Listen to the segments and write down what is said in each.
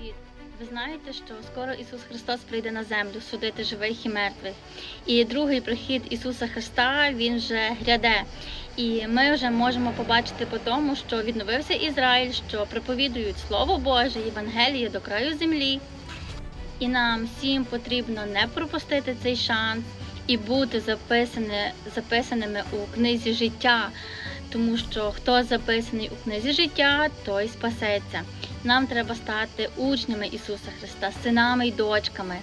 Привіт! Ви знаєте, що скоро Ісус Христос прийде на землю судити живих і мертвих. І другий прихід Ісуса Христа Він вже гряде. І ми вже можемо побачити по тому, що відновився Ізраїль, що проповідують Слово Боже, Євангеліє до краю землі. І нам всім потрібно не пропустити цей шанс і бути записані, записаними у книзі життя, тому що хто записаний у книзі життя, той спасеться. Нам треба стати учнями Ісуса Христа, синами й дочками.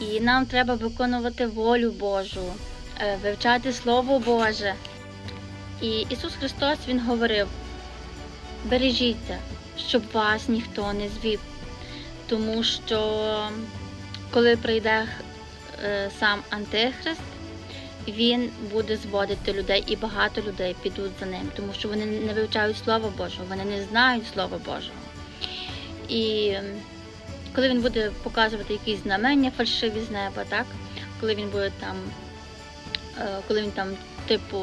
І нам треба виконувати волю Божу, е, вивчати Слово Боже. І Ісус Христос Він говорив: бережіться, щоб вас ніхто не звів. Тому що коли прийде е, сам Антихрист, він буде зводити людей, і багато людей підуть за ним, тому що вони не вивчають Слово Божого, вони не знають Слова Божого. І коли він буде показувати якісь знамення фальшиві з неба, так? коли він буде там, е, коли він там, типу,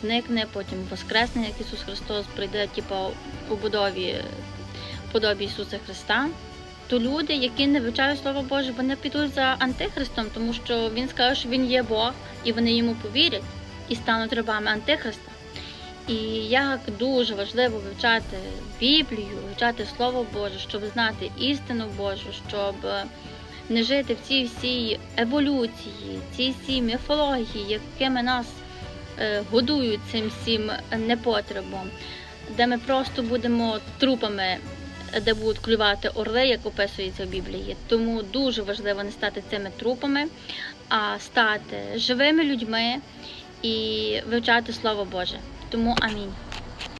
зникне, потім воскресне, як Ісус Христос прийде, типу, у будові подобі Ісуса Христа, то люди, які не вивчають Слово Боже, вони підуть за Антихристом, тому що Він скаже, що Він є Бог, і вони йому повірять і стануть рабами Антихриста. І як дуже важливо вивчати Біблію, вивчати Слово Боже, щоб знати істину Божу, щоб не жити в цій всій еволюції, цій всій міфології, якими нас е, годують цим всім непотребом, де ми просто будемо трупами, де будуть клювати орли, як описується в Біблії. Тому дуже важливо не стати цими трупами, а стати живими людьми і вивчати Слово Боже. Тому амінь.